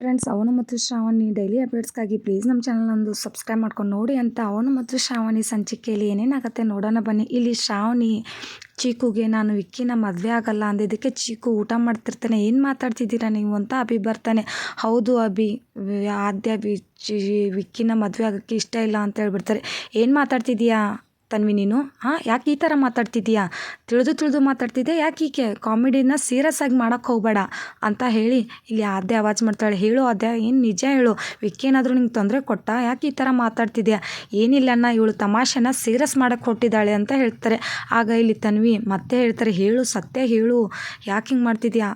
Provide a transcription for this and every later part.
Friends ಅವನು ಮತ್ತು Shravani daily ಅಪ್ಡೇಟ್ಸ್ಗಾಗಿ ಪ್ಲೀಸ್ ನಮ್ಮ ಚಾನಲ್ ಸಬ್ಸ್ಕ್ರೈಬ್ ಮಾಡ್ಕೊಂಡು ನೋಡಿ ಅಂತ ಅವನು ಮತ್ತು ಶ್ರಾವಣಿ ಸಂಚಿಕೆಯಲ್ಲಿ ಏನೇನಾಗುತ್ತೆ ನೋಡೋಣ ಬನ್ನಿ. ಇಲ್ಲಿ ಶ್ರಾವಣಿ ಚೀಕುಗೆ ನಾನು ವಿಕ್ಕಿನ ಮದುವೆ ಆಗಲ್ಲ ಅಂದಿದ್ದಕ್ಕೆ ಚೀಕು ಊಟ ಮಾಡ್ತಿರ್ತಾನೆ. ಏನು ಮಾತಾಡ್ತಿದ್ದೀರಾ ನೀವು ಅಂತ ಅಭಿ ಬರ್ತಾನೆ. ಹೌದು ಅಭಿ, ಆದ್ಯ ಬಿ ಚಿ ವಿಕ್ಕಿನ ಮದುವೆ ಆಗೋಕ್ಕೆ ಇಷ್ಟ ಇಲ್ಲ ಅಂತ ಹೇಳ್ಬಿಡ್ತಾರೆ. ಏನು ಮಾತಾಡ್ತಿದ್ದೀಯಾ? ತನ್ವಿ ನೀನು? ಹಾಂ, ಯಾಕೆ ಈ ಥರ ಮಾತಾಡ್ತಿದ್ದೀಯಾ ತಿಳಿದು ತಿಳಿದು ಮಾತಾಡ್ತಿದ್ದೆ ಯಾಕೆ ಈಕೆ ಕಾಮಿಡಿನ ಸೀರಿಯಸ್ ಆಗಿ ಮಾಡೋಕ್ಕೆ ಹೋಗಬೇಡ ಅಂತ ಹೇಳಿ ಇಲ್ಲಿ ಆದ್ಯ ಆವಾಜ್ ಮಾಡ್ತಾಳೆ. ಹೇಳು ಆದ್ಯ, ಏನು ನಿಜ ಹೇಳು? ವಿಕ್ಕೇನಾದರೂ ನಿಂಗೆ ತೊಂದರೆ ಕೊಟ್ಟ? ಯಾಕೆ ಈ ಥರ ಮಾತಾಡ್ತಿದ್ಯಾ? ಏನಿಲ್ಲ ಅಣ್ಣ, ಇವಳು ತಮಾಷೆನ ಸೀರಿಯಸ್ ಮಾಡೋಕ್ಕೆ ಹೊಟ್ಟಿದ್ದಾಳೆ ಅಂತ ಹೇಳ್ತಾರೆ. ಆಗ ಇಲ್ಲಿ ತನ್ವಿ ಮತ್ತೆ ಹೇಳ್ತಾರೆ, ಹೇಳು, ಸತ್ಯ ಹೇಳು. ಯಾಕೆ ಹಿಂಗೆ ಮಾಡ್ತಿದ್ಯಾ?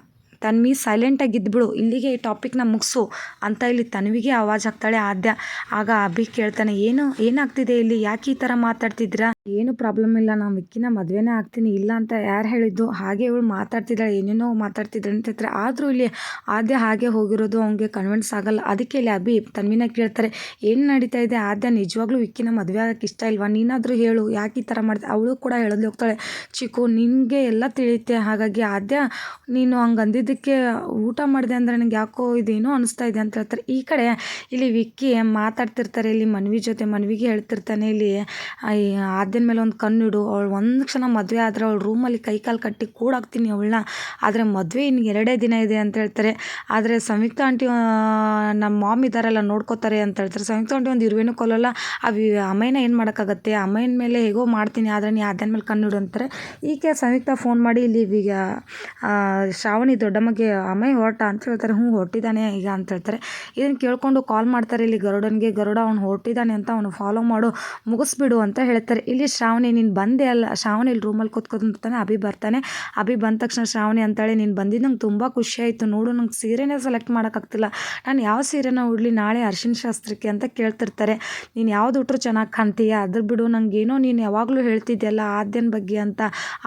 ತನ್ವಿ ಸೈಲೆಂಟಾಗಿ ಇದ್ಬಿಡು, ಇಲ್ಲಿಗೆ ಈ ಟಾಪಿಕ್ನ ಮುಗಿಸು ಅಂತ ಇಲ್ಲಿ ತನ್ವಿಗೆ ಆವಾಜ್ ಹಾಕ್ತಾಳೆ ಆದ್ಯ. ಆಗ ಅಭಿ ಕೇಳ್ತಾನೆ, ಏನು, ಏನಾಗ್ತಿದೆ ಇಲ್ಲಿ? ಯಾಕೆ ಈ ಥರ ಮಾತಾಡ್ತಿದ್ದೀರಾ? ಏನು ಪ್ರಾಬ್ಲಮ್ ಇಲ್ಲ, ನಾನು ವಿಕ್ಕಿನ ಮದುವೆನೇ ಆಗ್ತೀನಿ, ಇಲ್ಲ ಅಂತ ಯಾರು ಹೇಳಿದ್ದು? ಹಾಗೆ ಇವಳು ಮಾತಾಡ್ತಿದ್ದಾಳೆ, ಏನೇನೋ ಮಾತಾಡ್ತಿದ್ದಾಳೆ ಅಂತ ಹೇಳ್ತಾರೆ. ಆದರೂ ಇಲ್ಲಿ ಆದ್ಯ ಹಾಗೆ ಹೋಗಿರೋದು ಅವ್ನಿಗೆ ಕನ್ವಿನ್ಸ್ ಆಗಲ್ಲ. ಅದಕ್ಕೆ ಇಲ್ಲಿ ಅಭಿ ತನ್ವಿನ ಕೇಳ್ತಾರೆ, ಏನು ನಡೀತಾ ಇದೆ? ಆದ್ಯ ನಿಜವಾಗ್ಲೂ ವಿಕ್ಕಿನ ಮದುವೆ ಆಗಕ್ಕೆ ಇಷ್ಟ ಇಲ್ವಾ? ನೀನಾದರೂ ಹೇಳು, ಯಾಕೆ ಈ ಥರ ಮಾಡಿದೆ ಅವಳು ಕೂಡ ಹೇಳೋದು ಹೋಗ್ತಾಳೆ. ಚಿಕ್ಕು, ನಿನಗೆ ಎಲ್ಲ ತಿಳಿಯುತ್ತೆ, ಹಾಗಾಗಿ ಆದ್ಯ ನೀನು ಹಂಗೆ ಅಂದಿದ್ದಕ್ಕೆ ಊಟ ಮಾಡಿದೆ ಅಂದರೆ ನನಗೆ ಯಾಕೋ ಇದೇನೋ ಅನಿಸ್ತಾ ಇದೆ ಅಂತ ಹೇಳ್ತಾರೆ. ಈ ಕಡೆ ಇಲ್ಲಿ ವಿಕ್ಕಿ ಮಾತಾಡ್ತಿರ್ತಾರೆ, ಇಲ್ಲಿ ಮನ್ವಿ ಜೊತೆ ಮನ್ವಿಗೆ ಹೇಳ್ತಿರ್ತಾನೆ, ಇಲ್ಲಿ ಆದ್ಯನ ಮೇಲೆ ಒಂದು ಕಣ್ಣಿಡು ಅವಳು ಒಂದು ಕ್ಷಣ ಮದುವೆ ಆದರೆ ಅವಳು ರೂಮಲ್ಲಿ ಕೈ ಕಾಲು ಕಟ್ಟಿ ಕೂಡಾಕ್ತೀನಿ ಅವಳನ್ನ, ಆದರೆ ಮದುವೆ ಇನ್ನು ಎರಡೇ ದಿನ ಇದೆ ಅಂತ ಹೇಳ್ತಾರೆ. ಆದರೆ ಸಂಯುಕ್ತ ಆಂಟಿ ನಮ್ಮ ಮಾಮ್ ಇದ್ದಾರಲ್ಲ ನೋಡ್ಕೋತಾರೆ ಅಂತ ಹೇಳ್ತಾರೆ. ಸಂಯುಕ್ತ ಆಂಟಿ ಒಂದು ಇರುವೆನೂ ಕೊಲ್ಲಲ್ಲ ವಿ ಅಮ್ಮಯ್ಯನ ಏನು ಮಾಡೋಕ್ಕಾಗತ್ತೆ? ಅಮ್ಮಯ್ಯನ ಮೇಲೆ ಹೇಗೋ ಮಾಡ್ತೀನಿ, ಆದರೆ ನೀ ಆದ್ಯನ ಮೇಲೆ ಕಣ್ಣಿಡು ಅಂತಾರೆ. ಈಕೆ ಸಂಯುಕ್ತ ಫೋನ್ ಮಾಡಿ ಇಲ್ಲಿ ಈಗ ಶ್ರಾವಣಿ ದೊಡ್ಡಮ್ಮಗೆ ಅಮ್ಮಯ್ಯ ಹೊರಟ ಅಂತ ಹೇಳ್ತಾರೆ, ಹ್ಞೂ ಹೊರಟಿದ್ದಾನೆ ಈಗ ಅಂತ ಹೇಳ್ತಾರೆ. ಇದನ್ನು ಕೇಳಿಕೊಂಡು ಕಾಲ್ ಮಾಡ್ತಾರೆ, ಇಲ್ಲಿ ಗರುಡನಿಗೆ, ಗರುಡ ಅವ್ನು ಹೊರಟಿದ್ದಾನೆ ಅಂತ ಅವನು ಫಾಲೋ ಮಾಡು, ಮುಗಿಸ್ಬಿಡು ಅಂತ ಹೇಳ್ತಾರೆ. ಇಲ್ಲಿ ಶ್ರಾವಣಿ, ನೀನು ಬಂದೆ ಅಲ್ಲ, ಶ್ರಾವಣಿ ಇಲ್ಲಿ ರೂಮಲ್ಲಿ ಕೂತ್ಕೊತಾನೆ ಅಭಿ ಬರ್ತಾನೆ. ಅಭಿ ಬಂದ ತಕ್ಷಣ ಶ್ರಾವಣಿ ಅಂತಾಳೆ, ನೀನು ಬಂದಿದ್ದು ನಂಗೆ ತುಂಬ ಖುಷಿ ಆಯಿತು, ನೋಡು ನಂಗೆ ಸೀರೆನೇ ಸೆಲೆಕ್ಟ್ ಮಾಡೋಕ್ಕಾಗ್ತಿಲ್ಲ. ನಾನು ಯಾವ ಸೀರೆನ ಉಡ್ಲಿ, ನಾಳೆ ಅರ್ಶಿನ ಶಾಸ್ತ್ರಕ್ಕೆ ಅಂತ ಕೇಳ್ತಿರ್ತಾರೆ. ನೀನು ಯಾವ್ದು ಉಟ್ರು ಚೆನ್ನಾಗಿ ಕಾಣ್ತೀಯ? ಅದ್ರ ಬಿಡು ಏನೋ ನೀನು ಯಾವಾಗಲೂ ಹೇಳ್ತಿದ್ದೆಲ್ಲ ಆದ್ಯನ ಬಗ್ಗೆ ಅಂತ,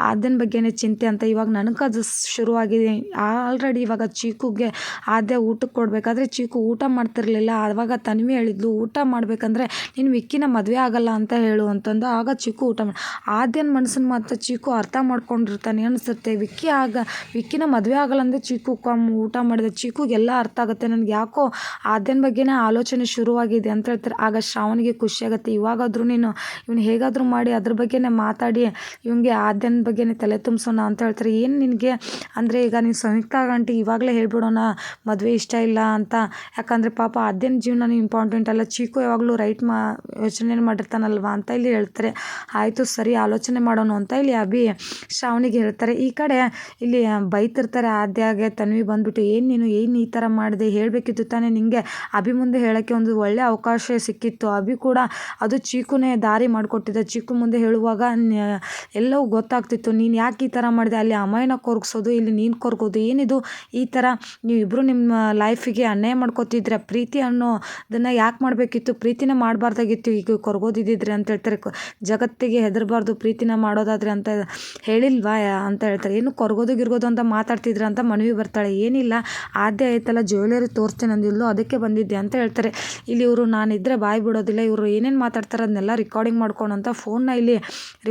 ಆದ್ಯನ ಬಗ್ಗೆನೇ ಚಿಂತೆ ಅಂತ ಇವಾಗ ನನಗೆ ಅದು ಶುರುವಾಗಿದೆ. ಆಲ್ರೆಡಿ ಇವಾಗ ಚೀಕುಗೆ ಆದ್ಯ ಊಟಕ್ಕೆ ಕೊಡಬೇಕಾದ್ರೆ ಚೀಕು ಊಟ ಮಾಡ್ತಿರಲಿಲ್ಲ. ಆವಾಗ ತನ್ವಿ ಹೇಳಿದ್ಲು, ಊಟ ಮಾಡಬೇಕಂದ್ರೆ ನೀನು ವಿಕ್ಕಿನ ಮದುವೆ ಆಗಲ್ಲ ಅಂತ ಹೇಳು ಅಂತಂದು. ಆಗ ಚೀಕು ಊಟ ಮಾಡಿ, ಆದ್ಯನ ಮನಸ್ಸನ್ನು ಮಾತ್ರ ಚೀಕು ಅರ್ಥ ಮಾಡ್ಕೊಂಡಿರ್ತಾನೆ ಅನಿಸುತ್ತೆ. ವಿಕ್ಕಿ ಆಗ, ವಿಕ್ಕಿನ ಮದುವೆ ಆಗಲ್ಲ ಅಂದರೆ ಚೀಕು ಕಮ್ ಊಟ ಮಾಡಿದೆ. ಚೀಕುಗೆಲ್ಲ ಅರ್ಥ ಆಗುತ್ತೆ. ನನಗೆ ಯಾಕೋ ಆದ್ಯನ ಬಗ್ಗೆನೇ ಆಲೋಚನೆ ಶುರುವಾಗಿದೆ ಅಂತ ಹೇಳ್ತಾರೆ. ಆಗ ಶ್ರಾವಣಿಗೆ ಖುಷಿಯಾಗುತ್ತೆ. ಇವಾಗಾದರೂ ನೀನು ಇವನು ಹೇಗಾದರೂ ಮಾಡಿ ಅದ್ರ ಬಗ್ಗೆನೇ ಮಾತಾಡಿ. ಇವನಿಗೆ ಆದ್ಯನ ಬಗ್ಗೆನೇ ತಲೆ ತುಂಬಿಸೋಣ ಅಂತ ಹೇಳ್ತಾರೆ. ಏನು ನಿನಗೆ? ಅಂದರೆ ಈಗ ನೀನು ಸಂಯುಕ್ತ ಗಂಟೆ ಇವಾಗಲೇ ಹೇಳ್ಬಿಡೋಣ, ಮದುವೆ ಇಷ್ಟ ಇಲ್ಲ ಅಂತ. ಯಾಕಂದರೆ ಪಾಪ ಆದ್ಯನ ಜೀವನನೂ ಇಂಪಾರ್ಟೆಂಟ್ ಅಲ್ಲ. ಚೀಕು ಯಾವಾಗಲೂ ರೈಟ್ ಮಾ ಯೋಚನೆ ಮಾಡಿರ್ತಾನಲ್ವ ಅಂತ ಇಲ್ಲಿ ಹೇಳ್ತಾರೆ. ಆಯಿತು, ಸರಿ, ಆಲೋಚನೆ ಮಾಡೋಣ ಅಂತ ಇಲ್ಲಿ ಅಭಿ, ಶ್ರಾವಣಿಗೆ ಹೇಳ್ತಾರೆ. ಈ ಕಡೆ ಇಲ್ಲಿ ಬೈತಿರ್ತಾರೆ ಆದ್ಯಾಗೆ, ತನ್ವಿ ಬಂದ್ಬಿಟ್ಟು, ಏನು ನೀನು? ಏನು ಈ ಥರ ಮಾಡಿದೆ? ಹೇಳಬೇಕಿತ್ತು ತಾನೇ ನಿಂಗೆ. ಅಭಿ ಮುಂದೆ ಹೇಳೋಕ್ಕೆ ಒಂದು ಒಳ್ಳೆಯ ಅವಕಾಶ ಸಿಕ್ಕಿತ್ತು. ಅಭಿ ಕೂಡ ಅದು ಚೀಕುನೇ ದಾರಿ ಮಾಡಿಕೊಟ್ಟಿದ್ದೆ ಚೀಕು ಮುಂದೆ ಹೇಳುವಾಗ ಎಲ್ಲವೂ ಗೊತ್ತಾಗ್ತಿತ್ತು. ನೀನು ಯಾಕೆ ಈ ಥರ ಮಾಡಿದೆ? ಅಲ್ಲಿ ಅಮಾಯನ ಕೊರಗಿಸೋದು, ಇಲ್ಲಿ ನೀನು ಕೊರಗೋದು ಏನಿದು? ಈ ಥರ ನೀವಿಬ್ಬರು ನಿಮ್ಮ ಲೈಫಿಗೆ ಅನ್ಯಾಯ ಮಾಡ್ಕೋತಿದ್ರೆ ಪ್ರೀತಿ ಅನ್ನೋ ಅದನ್ನು ಯಾಕೆ ಮಾಡಬೇಕಿತ್ತು? ಪ್ರೀತಿನ ಮಾಡಬಾರ್ದಾಗಿತ್ತು. ಈಗ ಕೊರಗೋದಿದ್ದಿದ್ರೆ ಅಂತ ಹೇಳ್ತಾರೆ. ಜಗತ್ತಿಗೆ ಹೆದರಬಾರ್ದು ಪ್ರೀತಿನ ಮಾಡೋದಾದರೆ ಅಂತ ಹೇಳಿಲ್ವಾ ಅಂತ ಹೇಳ್ತಾರೆ. ಏನು ಕೊರಗೋದು ಗಿರ್ಗೋದು ಅಂತ ಮಾತಾಡ್ತಿದ್ರ ಅಂತ ಮನವಿ ಬರ್ತಾಳೆ. ಏನಿಲ್ಲ. ಆದ್ಯ ಆಯ್ತಲ್ಲ ಜ್ಯುವೆಲರಿ ತೋರಿಸ್ತೇನೆ ಅಂದಿಲ್ಲೋ ಅದಕ್ಕೆ ಬಂದಿದ್ದೆ ಅಂತ ಹೇಳ್ತಾರೆ. ಇಲ್ಲಿ ಇವರು ನಾನಿದ್ದರೆ ಬಾಯಿ ಬಿಡೋದಿಲ್ಲ. ಇವರು ಏನೇನು ಮಾತಾಡ್ತಾರೆ ಅದನ್ನೆಲ್ಲ ರೆಕಾರ್ಡಿಂಗ್ ಮಾಡ್ಕೊಂಡು ಅಂತ ಫೋನ್ನ ಇಲ್ಲಿ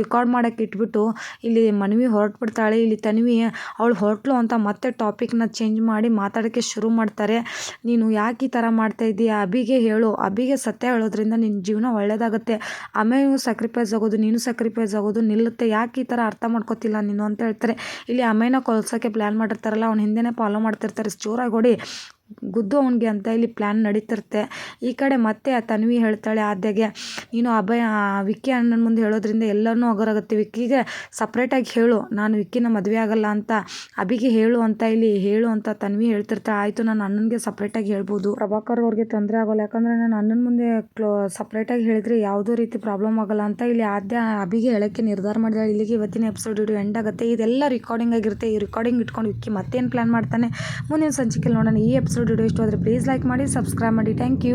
ರೆಕಾರ್ಡ್ ಮಾಡೋಕ್ಕೆ ಇಟ್ಬಿಟ್ಟು ಇಲ್ಲಿ ಮನವಿ ಹೊರಟ್ಬಿಡ್ತಾಳೆ. ಇಲ್ಲಿ ತನ್ವಿ, ಅವಳು ಹೊರಟ್ಲು ಅಂತ ಮತ್ತೆ ಟಾಪಿಕ್ನ ಚೇಂಜ್ ಮಾಡಿ ಮಾತಾಡೋಕ್ಕೆ ಶುರು ಮಾಡ್ತಾರೆ. ನೀನು ಯಾಕೆ ಈ ಥರ ಮಾಡ್ತಾ ಇದ್ದೀಯ ಅಭಿಗೆ ಹೇಳು. ಅಭಿಗೆ ಸತ್ಯ ಹೇಳೋದ್ರಿಂದ ನಿನ್ನ ಜೀವನ ಒಳ್ಳೆಯದಾಗುತ್ತೆ ಆಮೇಲೆ ಸ್ಯಾಕ್ರಿಫೈಸ್ ಆಗೋದು, ನೀನು ಸ್ಯಾಕ್ರಿಫೈಸ್ ಆಗೋದು ನಿಲ್ಲುತ್ತೆ. ಯಾಕೆ ಈ ಥರ ಅರ್ಥ ಮಾಡ್ಕೋತಿಲ್ಲ ನೀನು ಅಂತ ಹೇಳ್ತಾರೆ. ಇಲ್ಲಿ ಅಮ್ಮನ ಕೊಲ್ಸೋಕ್ಕೆ ಪ್ಲ್ಯಾನ್ ಮಾಡಿರ್ತಾರಲ್ಲ, ಅವ್ನ ಹಿಂದೆನೇ ಫಾಲೋ ಮಾಡ್ತಿರ್ತಾರೆ. ಜೋರಾಗಿ ಹೊಡಿ. ಗುದ್ದು ಅವನಿಗೆ ಅಂತ ಇಲ್ಲಿ ಪ್ಲ್ಯಾನ್ ನಡೀತಿರುತ್ತೆ. ಈ ಕಡೆ ಮತ್ತೆ ಆ ತನ್ವಿ ಹೇಳ್ತಾಳೆ, ಆದ್ಯಗೆ, ನೀನು ಅಭಯ ವಿಕ್ಕಿ ಅಣ್ಣನ ಮುಂದೆ ಹೇಳೋದ್ರಿಂದ ಎಲ್ಲನೂ ಅಗರಾಗುತ್ತೆ ವಿಕ್ಕಿಗೆ ಸಪ್ರೇಟಾಗಿ ಹೇಳು, ನಾನು ವಿಕ್ಕಿನ ಮದುವೆ ಆಗಲ್ಲ ಅಂತ. ಅಭಿಗೆ ಹೇಳು ಅಂತ ಇಲ್ಲಿ ಹೇಳು ಅಂತ ತನ್ವಿ ಹೇಳ್ತಿರ್ತಾಳೆ. ಆಯಿತು, ನಾನು ಅಣ್ಣನಿಗೆ ಸಪ್ರೇಟಾಗಿ ಹೇಳ್ಬೋದು. ಪ್ರಭಾಕರ್ ಅವ್ರಿಗೆ ತೊಂದರೆ ಆಗೋಲ್ಲ. ಯಾಕಂದರೆ ನಾನು ಅಣ್ಣನ ಮುಂದೆ ಕ್ಲೋ ಸಪ್ರೇಟಾಗಿ ಹೇಳಿದ್ರೆ ಯಾವುದೋ ರೀತಿ ಪ್ರಾಬ್ಲಮ್ ಆಗಲ್ಲ ಅಂತ ಇಲ್ಲಿ ಆದ್ಯ ಅಭಿಗೆ ಹೇಳೋಕ್ಕೆ ನಿರ್ಧಾರ ಮಾಡಿದಾಳೆ. ಇಲ್ಲಿಗೆ ಇವತ್ತಿನ ಎಪಿಸೋಡ್ ವಿಡಿಯೋ ಎಂಡ್ ಆಗುತ್ತೆ. ಇದೆಲ್ಲ ರೆಕಾರ್ಡಿಂಗ್ ಆಗಿರುತ್ತೆ. ಈ ರೆಕಾರ್ಡಿಂಗ್ ಇಟ್ಕೊಂಡು ವಿಕ್ಕಿ ಮತ್ತೇನು ಪ್ಲ್ಯಾನ್ ಮಾಡ್ತಾನೆ? ಮುಂದಿನ ಸಂಚಿಕೆಯಲ್ಲಿ ನೋಡೋಣ. ಈ ಎಪಿಸೋಡ್ ವಿಡಿಯೋ ಇಷ್ಟವಾದರೆ ಪ್ಲೀಸ್ ಲೈಕ್ ಮಾಡಿ ಸಬ್ಸ್ಕ್ರೈಬ್ ಮಾಡಿ. Thank you